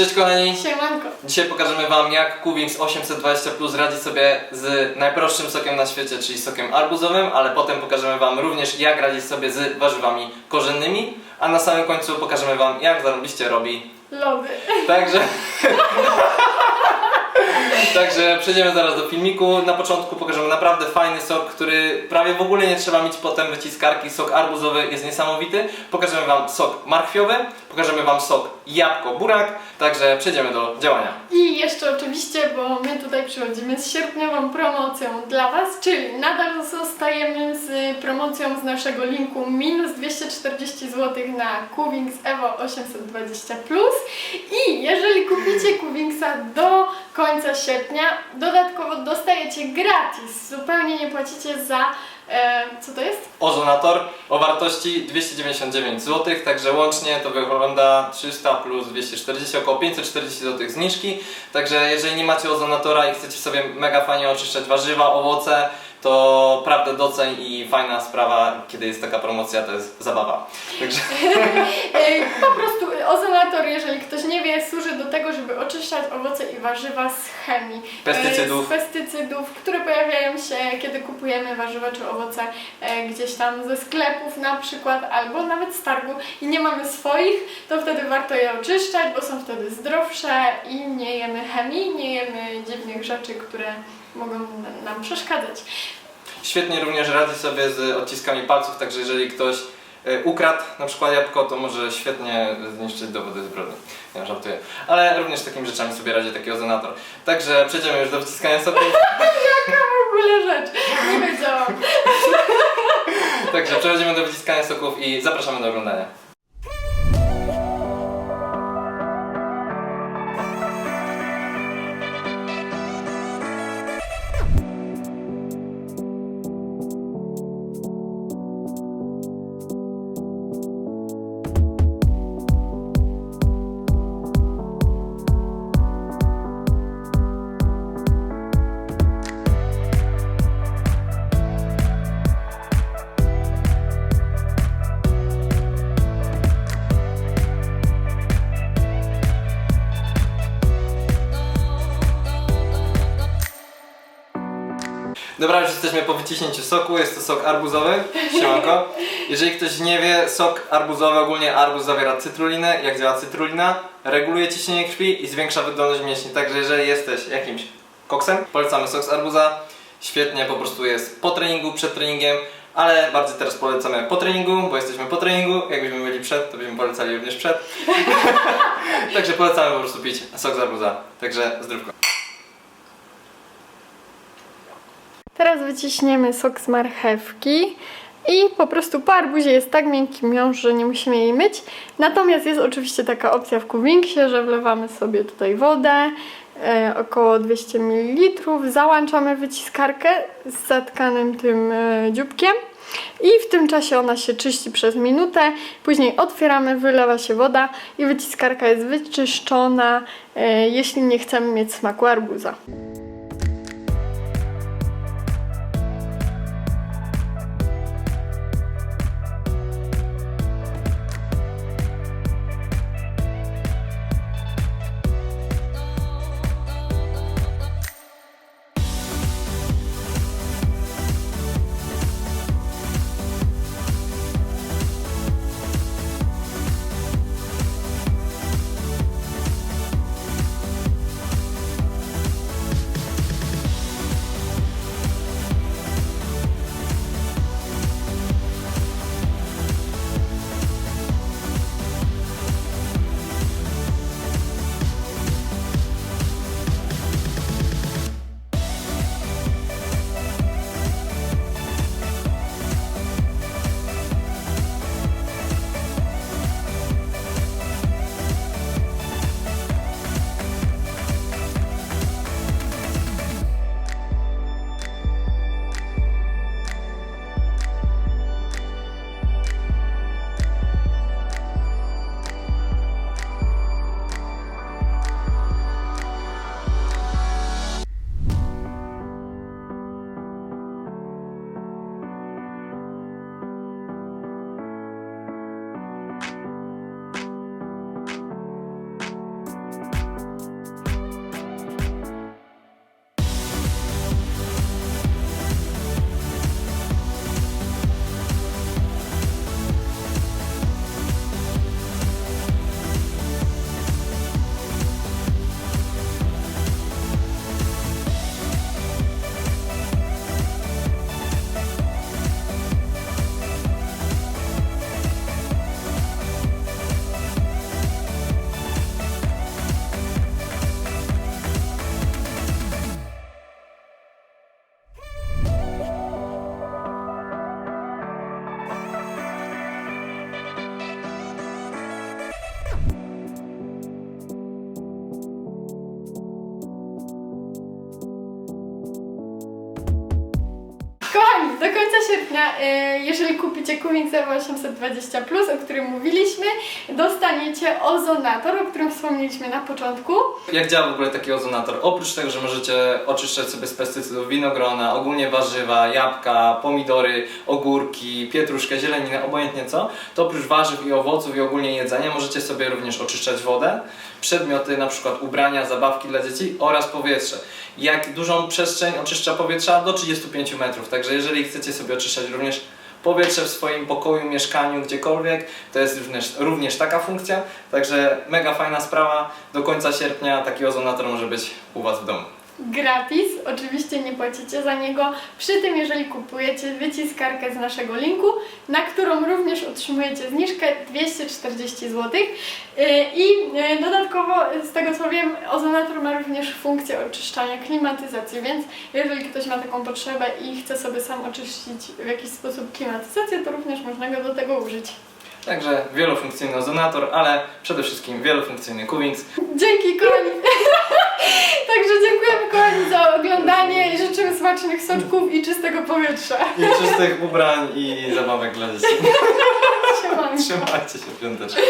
Cześć kochani! Siemanko. Dzisiaj pokażemy Wam jak Kuwings 820 Plus radzi sobie z najprostszym sokiem na świecie, czyli sokiem arbuzowym, ale potem pokażemy Wam również jak radzić sobie z warzywami korzennymi, a na samym końcu pokażemy Wam jak zarobiście robi. Lody. Także... Także przejdziemy zaraz do filmiku. Na początku pokażemy naprawdę fajny sok, który prawie w ogóle nie trzeba mieć potem wyciskarki. Sok arbuzowy jest niesamowity. Pokażemy Wam sok marchwiowy, pokażemy Wam sok jabłko-burak. Także przejdziemy do działania. I jeszcze oczywiście, bo my tutaj przychodzimy z sierpniową promocją dla Was, czyli nadal zostajemy z promocją z naszego linku minus 240 zł na Kuwings Evo 820 i jeżeli kupicie Kuwingsa do końca sierpnia, dodatkowo dostajecie gratis, zupełnie nie płacicie za, e, co to jest? Ozonator o wartości 299 zł, także łącznie to wygląda 300 plus 240, około 540 zł zniżki. Także jeżeli nie macie ozonatora i chcecie sobie mega fajnie oczyszczać warzywa, owoce, to prawdę doceń i fajna sprawa, kiedy jest taka promocja, to jest zabawa. Także Po prostu ozonator, jeżeli ktoś nie wie, służy do tego, żeby oczyszczać owoce i warzywa z chemii. Pestycydów. E, Z pestycydów, które pojawiają się, kiedy kupujemy warzywa czy owoce e, gdzieś tam ze sklepów na przykład, albo nawet z targu i nie mamy swoich, to wtedy warto je oczyszczać, bo są wtedy zdrowsze i nie jemy chemii, nie jemy dziwnych rzeczy, które mogą nam przeszkadzać. świetnie również radzi sobie z odciskami palców, także jeżeli ktoś e, ukradł na przykład jabłko, to może świetnie zniszczyć dowody zbrodni. Ja żartuję. Ale również takimi rzeczami sobie radzi taki ozonator. Także przejdziemy już do wciskania soku. W ogóle rzecz, nie wiedziałam. Także przechodzimy do wyciskania soków i zapraszamy do oglądania. Dobra, już jesteśmy po wyciśnięciu soku, jest to sok arbuzowy, siemanko. Jeżeli ktoś nie wie, sok arbuzowy, ogólnie arbuz zawiera cytrulinę. Jak działa cytrulina? Reguluje ciśnienie krwi i zwiększa wydolność mięśni. Także jeżeli jesteś jakimś koksem, polecamy sok z arbuza. Świetnie po prostu jest po treningu, przed treningiem, ale bardziej teraz polecamy po treningu, bo jesteśmy po treningu. Jakbyśmy byli przed, to byśmy polecali również przed. Także polecamy po prostu pić sok z arbuza. Także zdrówko. Teraz wyciśniemy sok z marchewki i po prostu po arbuzie jest tak miękki miąższ, że nie musimy jej myć. Natomiast jest oczywiście taka opcja w Kuwingsie, że wlewamy sobie tutaj wodę, e, około 200 ml, załączamy wyciskarkę z zatkanym tym e, dzióbkiem i w tym czasie ona się czyści przez minutę, później otwieramy, wylewa się woda i wyciskarka jest wyczyszczona, e, jeśli nie chcemy mieć smaku arbuza. Do końca sierpnia, y, jeżeli kupicie Kuwing 820, o którym mówiliśmy, dostaniecie ozonator, o którym wspomnieliśmy na początku. Jak działa w ogóle taki ozonator? Oprócz tego, że możecie oczyszczać sobie z pestycydów winogrona, ogólnie warzywa, jabłka, pomidory, ogórki, pietruszkę, zieleninę, obojętnie co, to oprócz warzyw i owoców i ogólnie jedzenia możecie sobie również oczyszczać wodę, przedmioty, na przykład ubrania, zabawki dla dzieci oraz powietrze. Jak dużą przestrzeń oczyszcza powietrza? Do 35 metrów, także jeżeli chcecie sobie oczyszczać również powietrze w swoim pokoju, mieszkaniu, gdziekolwiek. To jest również, również taka funkcja. Także mega fajna sprawa. Do końca sierpnia taki ozonator może być u Was w domu. Gratis, oczywiście nie płacicie za niego. Przy tym, jeżeli kupujecie wyciskarkę z naszego linku, na którą również otrzymujecie zniżkę 240 zł. Yy, I yy, dodatkowo, z tego co wiem, ozonator ma również funkcję oczyszczania klimatyzacji, więc jeżeli ktoś ma taką potrzebę i chce sobie sam oczyścić w jakiś sposób klimatyzację, to również można go do tego użyć. Także wielofunkcyjny ozonator, ale przede wszystkim wielofunkcyjny Cuvings. Dzięki kochani! Także dziękujemy kochani za oglądanie i życzymy smacznych soczków i czystego powietrza. I czystych ubrań i zabawek dla dzieci. Trzymajcie się piąteczkę.